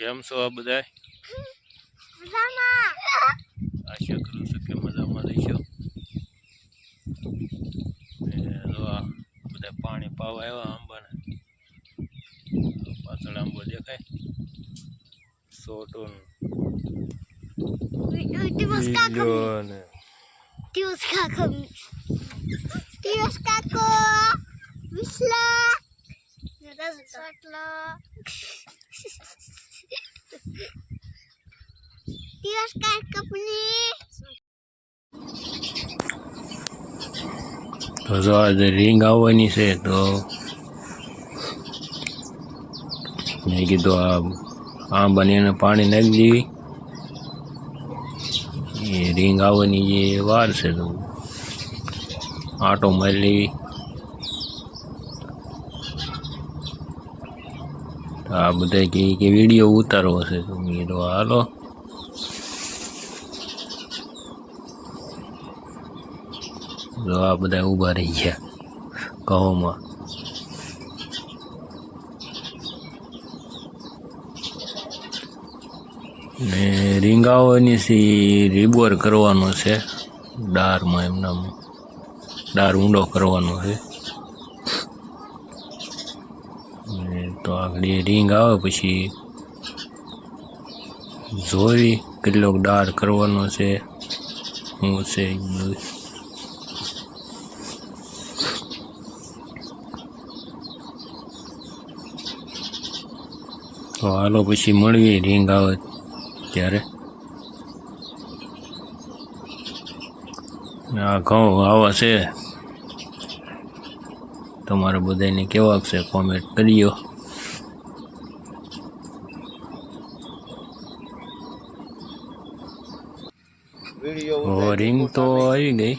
કેમ છો આ બધા આશા કરું છું કે મજામાં રહીશો ને જો આ બધા પાણી પાવા આવ્યા આંબાને પાછળ આંબો દેખાય સોટું Dios caco. લીલો ને Dios caco. Dios caco. Wisla. Sotlo. Dios Caco please. તો જો આજે રિંગ આવવાની છે તો મેં કીધું આ આંબાની એને પાણી નાખી દેવી એ રિંગ આવવાની જે વાર છે તો આટો મારી લેવી તો આ બધા કે કે વીડિયો ઉતારવો છે તો મેં કીધું હાલો જો આ બધા ઊભા રહી ગયા. કહોમાં ને રીંગાવાની છે રીબોર કરવાનો છે. ડારમાં એમના ડાર ઊંડો કરવાનો છે. તો આગળ રીંગ આવે પછી જોઈ કેટલોક ડાર કરવાનો છે. શું છે તો હાલો પછી મળીએ રીંગ આવે ત્યારે આ ઘઉં આવા છે. તમારે બધાને કેવા છે કોમેન્ટ કરીઓ રિંગ રીંગ તો આવી ગઈ.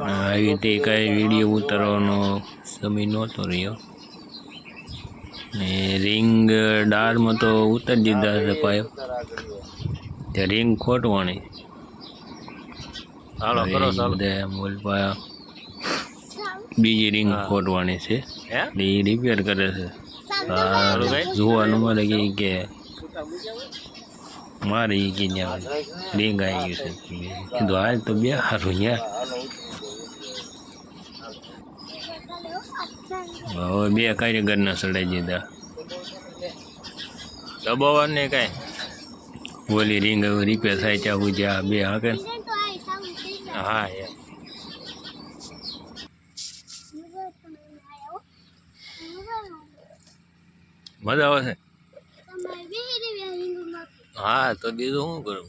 આવી રીતે કાંઈ વીડિયો ઉતારવાનો સમય નહોતો રહ્યો. ને રિંગ ડારમાં તો ઉતારી દીધા છે પાઇપ તે રિંગ ખોટવાની. હાલો કરો બધા પાયા. બીજી રિંગ ખોટવાની છે. એ રિપેર કરે છે. જોવાનું મળે કે કે મારે કે રિંગ આવી ગયું છે. કીધું હાલ તો બે સારું યાર હવે બે કારીગરના સડાઈ દીધા. દબાવવા ને કાંઈ? ઓલી રીંગ રિપેર થાય ત્યાં સુધી આ બે હાકે હા યાર મજા આવે છે? હા તો બીજું શું કરું?